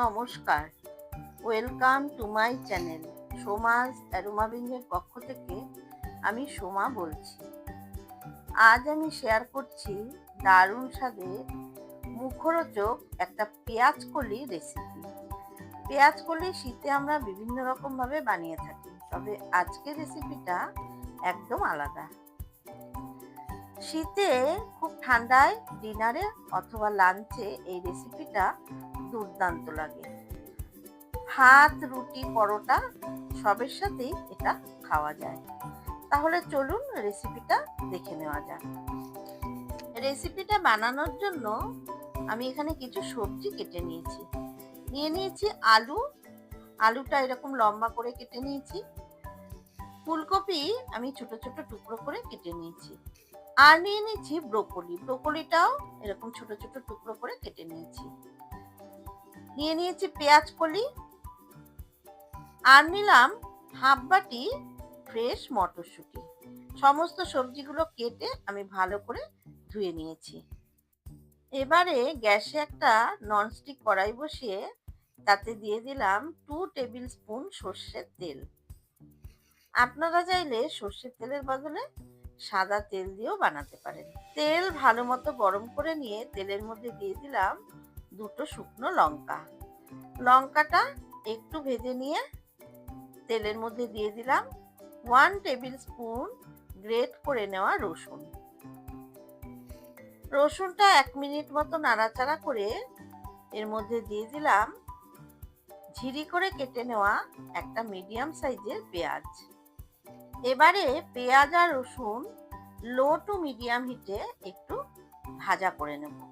নমস্কার। Welcome to my channel. সোমাজ অ্যারোমাবিংয়ের পক্ষ থেকে আমি সোমা বলছি। আজ আমি শেয়ার করছি দারুণ স্বাদের মুখরোচক একটা পেঁয়াজ কলি রেসিপি পেঁয়াজ কলি শীতে আমরা বিভিন্ন রকমভাবে বানিয়ে থাকি, তবে আজকের রেসিপিটা একদম আলাদা। শীতে খুব ঠান্ডায় ডিনারে অথবা লাঞ্চে এই রেসিপিটা দুর্দান্ত লাগে। ভাত, রুটি, পরোটা সবের সাথেই এটা খাওয়া যায়। তাহলে চলুন রেসিপিটা দেখে নেওয়া যাক। রেসিপিটা বানানোর জন্য আমি এখানে কিছু সবজি কেটে নিয়েছি। নিয়ে নিয়েছি আলু। আলুটা এরকম লম্বা করে কেটে নিয়েছি। ফুলকপি আমি ছোট ছোট টুকরো করে কেটে নিয়েছি। আর নিয়ে নিয়েছি ব্রোকলি। ব্রোকলিটাও এরকম ছোট ছোট টুকরো করে কেটে নিয়েছি। নিয়ে নিয়েছি পেঁয়াজ কলি আর নিলাম হাফ বাটি ফ্রেশ মটরশুঁটি। সমস্ত সবজিগুলো কেটে আমি ভালো করে ধুয়ে নিয়েছি। এবারে গ্যাসে একটা ননস্টিক কড়াই বসিয়ে তাতে দিয়ে দিলাম টু টেবিল স্পুন সর্ষের তেল। আপনারা চাইলে সর্ষের তেলের বদলে সাদা তেল দিয়েও বানাতে পারেন। তেল ভালো মতো গরম করে নিয়ে তেলের মধ্যে দিয়ে দিলাম দুটো শুকনো লঙ্কা। লঙ্কাটা একটু ভেজে নিয়ে তেলের মধ্যে দিয়ে দিলাম ওয়ান টেবিল স্পুন গ্রেট করে নেওয়া রসুন। রসুনটা এক মিনিট মতো নাড়াচাড়া করে এর মধ্যে দিয়ে দিলাম ঝিরি করে কেটে নেওয়া একটা মিডিয়াম সাইজের পেঁয়াজ। এবারে পেঁয়াজ আর রসুন লো টু মিডিয়াম হিটে একটু ভাজা করে নেব।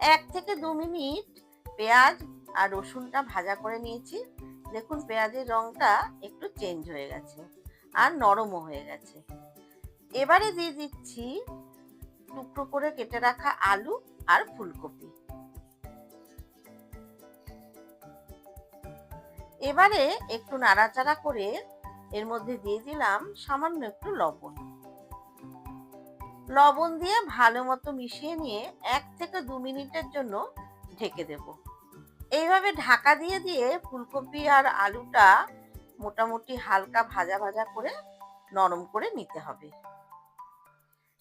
এক থেকে দু মিনিট পেঁয়াজ আর রসুনটা ভাজা করে নিয়েছি। দেখুন পেঁয়াজের রংটা একটু চেঞ্জ হয়ে গেছে আর নরমও হয়ে গেছে। এবারে দিয়ে দিচ্ছি টুকরো করে কেটে রাখা আলু আর ফুলকপি। এবারে একটু নাড়াচাড়া করে এর মধ্যে দিয়ে দিলাম সামান্য একটু লবণ। লবণ দিয়ে ভালো মতো মিশিয়ে নিয়ে এক থেকে দু মিনিটের জন্য ঢেকে দেব। এইভাবে ঢাকা দিয়ে দিয়ে ফুলকপি আর আলুটা মোটামুটি হালকা ভাজা ভাজা করে নরম করে নিতে হবে।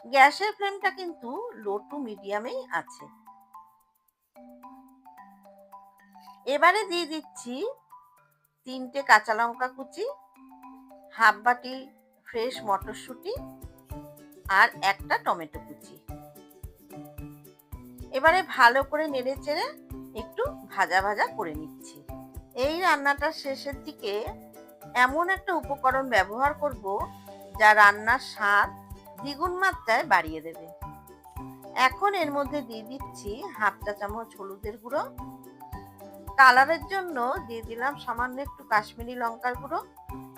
গ্যাসের ফ্লেমটা কিন্তু লো টু মিডিয়ামেই আছে। এবারে দিয়ে দিচ্ছি তিনটে কাঁচা লঙ্কা কুচি, হাফ বাটি ফ্রেশ মটরশুঁটি আর একটা টমেটো কুচি। এবারে ভালো করে নেড়ে চেড়ে একটু ভাজা ভাজা করে নিচ্ছি। এই রান্নাটার শেষের দিকে এমন একটা উপকরণ ব্যবহার করব যা রান্নার স্বাদ দ্বিগুণ মাত্রায় বাড়িয়ে দেবে। এখন এর মধ্যে দিয়ে দিচ্ছি হাফ চা চামচ হলুদের গুঁড়ো। কালারের জন্য দিয়ে দিলাম সামান্য একটু কাশ্মীরি লঙ্কার গুঁড়ো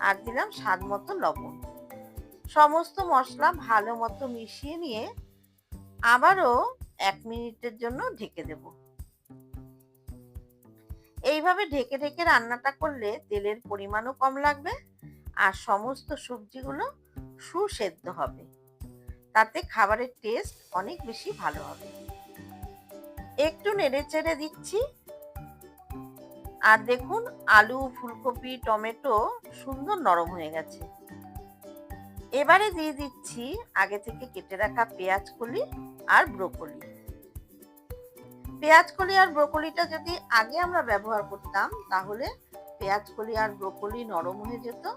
আর দিলাম স্বাদ মতো লবণ। সমস্ত মশলা ভালো মতো মিশিয়ে নিয়ে আবারও এক মিনিটের জন্য ঢেকে দেব। এইভাবে ঢেকে ঢেকে রান্নাটা করলে তেলের পরিমাণও কম লাগবে আর সমস্ত সবজিগুলো সুসেদ্ধ হবে। তাতে খাবারের টেস্ট অনেক বেশি ভালো হবে। একটু নেড়ে চেড়ে দিচ্ছি। আর দেখুন, আলু, ফুলকপি, টমেটো সুন্দর নরম হয়ে গেছে। এবারে দিয়ে দিচ্ছি আগে থেকে কেটে রাখা পেঁয়াজ কলি আর ব্রোকলি। পেঁয়াজ কলি আর ব্রোকলিটা যদি আগে আমরা ব্যবহার করতাম, তাহলে পেঁয়াজ কলি আর ব্রোকলি নরম হয়ে যেত,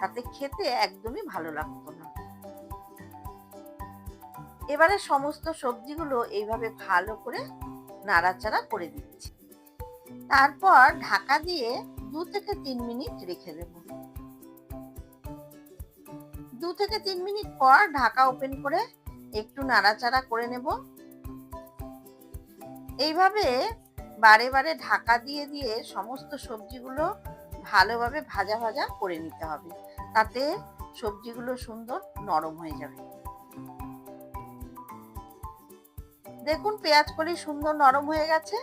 তাতে খেতে একদমই ভালো লাগতো না। এবারে সমস্ত সবজিগুলো এইভাবে ভালো করে নাড়াচাড়া করে দিচ্ছি। তারপর ঢাকা দিয়ে দু থেকে তিন মিনিট রেখে দেব। দু থেকে তিন মিনিট পর ঢাকা ওপেন করে একটু নাড়াচাড়া করে নেব। এইভাবে বারে বারে ঢাকা দিয়ে দিয়ে সমস্ত সবজিগুলো ভালোভাবে ভাজা ভাজা করে নিতে হবে। তাতে সবজিগুলো সুন্দর নরম হয়ে যাবে। দেখুন পেঁয়াজ কলি সুন্দর নরম হয়ে গেছে।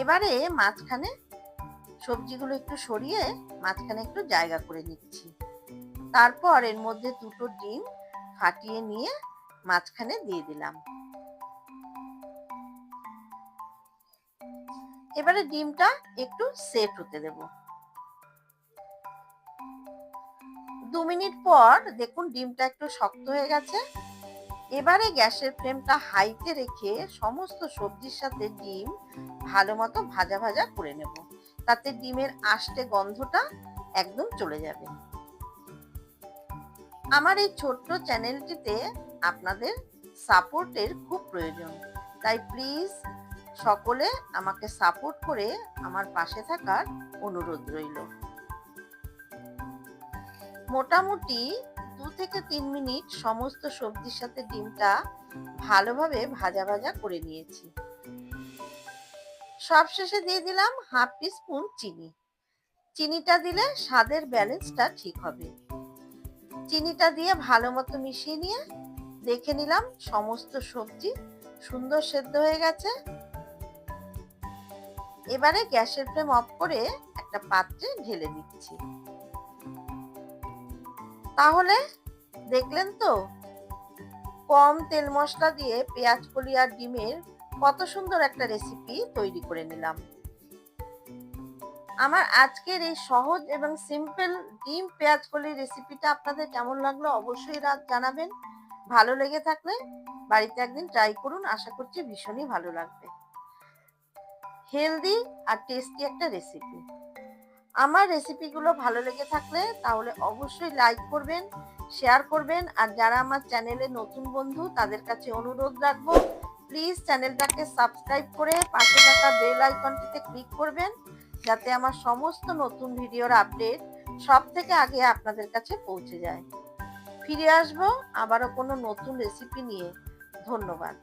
এবারে মাঝখানে সবজিগুলো একটু সরিয়ে মাঝখানে একটু জায়গা করে নিচ্ছি। তারপর এর মধ্যে দুটো ডিম ফাটিয়ে নিয়ে মাঝখানে দিয়ে দিলাম। এবারে ডিমটা একটু সেট হতে দেব। দু মিনিট পর দেখুন ডিমটা একটু শক্ত হয়ে গেছে। এবারে গ্যাসের ফ্লেমটা হাইতে রেখে সমস্ত সবজির সাথে ডিম ভালো মতো ভাজা ভাজা করে নেব। তাতে ডিমের আষ্টে গন্ধটা একদম চলে যাবে। আমার এই ছোট্ট চ্যানেলটিতে আপনাদের সাপোর্টের খুব প্রয়োজন। তাই প্লিজ সকলে আমাকে সাপোর্ট করে আমার পাশে থাকার অনুরোধ রইল। মোটামুটি দু থেকে তিন মিনিট সমস্ত সবজির সাথে ডিমটা ভালোভাবে ভাজা ভাজা করে নিয়েছি। সবশেষে দিয়ে দিলাম হাফ টি স্পুন চিনি। চিনিটা দিলে স্বাদের ব্যালেন্সটা ঠিক হবে। চিনিটা দিয়ে ভালো মতো মিশিয়ে নিয়ে দেখে নিলাম সমস্ত সবজি সুন্দর সেদ্ধ হয়ে গেছে। এবারে গ্যাসের ফ্লেম অফ করে একটা পাত্রে ঢেলে দিচ্ছি। তাহলে দেখলেন তো, কম তেল মশলা দিয়ে পেঁয়াজ কলি আর ডিমের কত সুন্দর একটা রেসিপি তৈরি করে নিলাম। আমার আজকের এই সহজ এবং সিম্পল ডিম পেঁয়াজ কলির রেসিপিটা আপনাদের কেমন লাগল অবশ্যই রাত জানাবেন। ভালো লেগে থাকলে বাড়িতে একদিন ট্রাই করুন, আশা করছি ভীষণই ভালো লাগবে। হেলদি আর টেস্টি একটা রেসিপি আমার রেসিপিগুলো ভালো লেগে থাকলে তাহলে অবশ্যই লাইক করবেন শেয়ার করবেন, আর যারা আমার চ্যানেলে নতুন বন্ধু, তাদের কাছে অনুরোধ রাখব প্লিজ চ্যানেলটাকে সাবস্ক্রাইব করে পাশে থাকা বেল আইকনটিতে ক্লিক করবেন। যাতে আমার সমস্ত নতুন ভিডিওর আপডেট সব থেকে আগে আপনাদের কাছে পৌঁছে যায়। ফিরে আসব আবারও কোনো নতুন রেসিপি নিয়ে। ধন্যবাদ।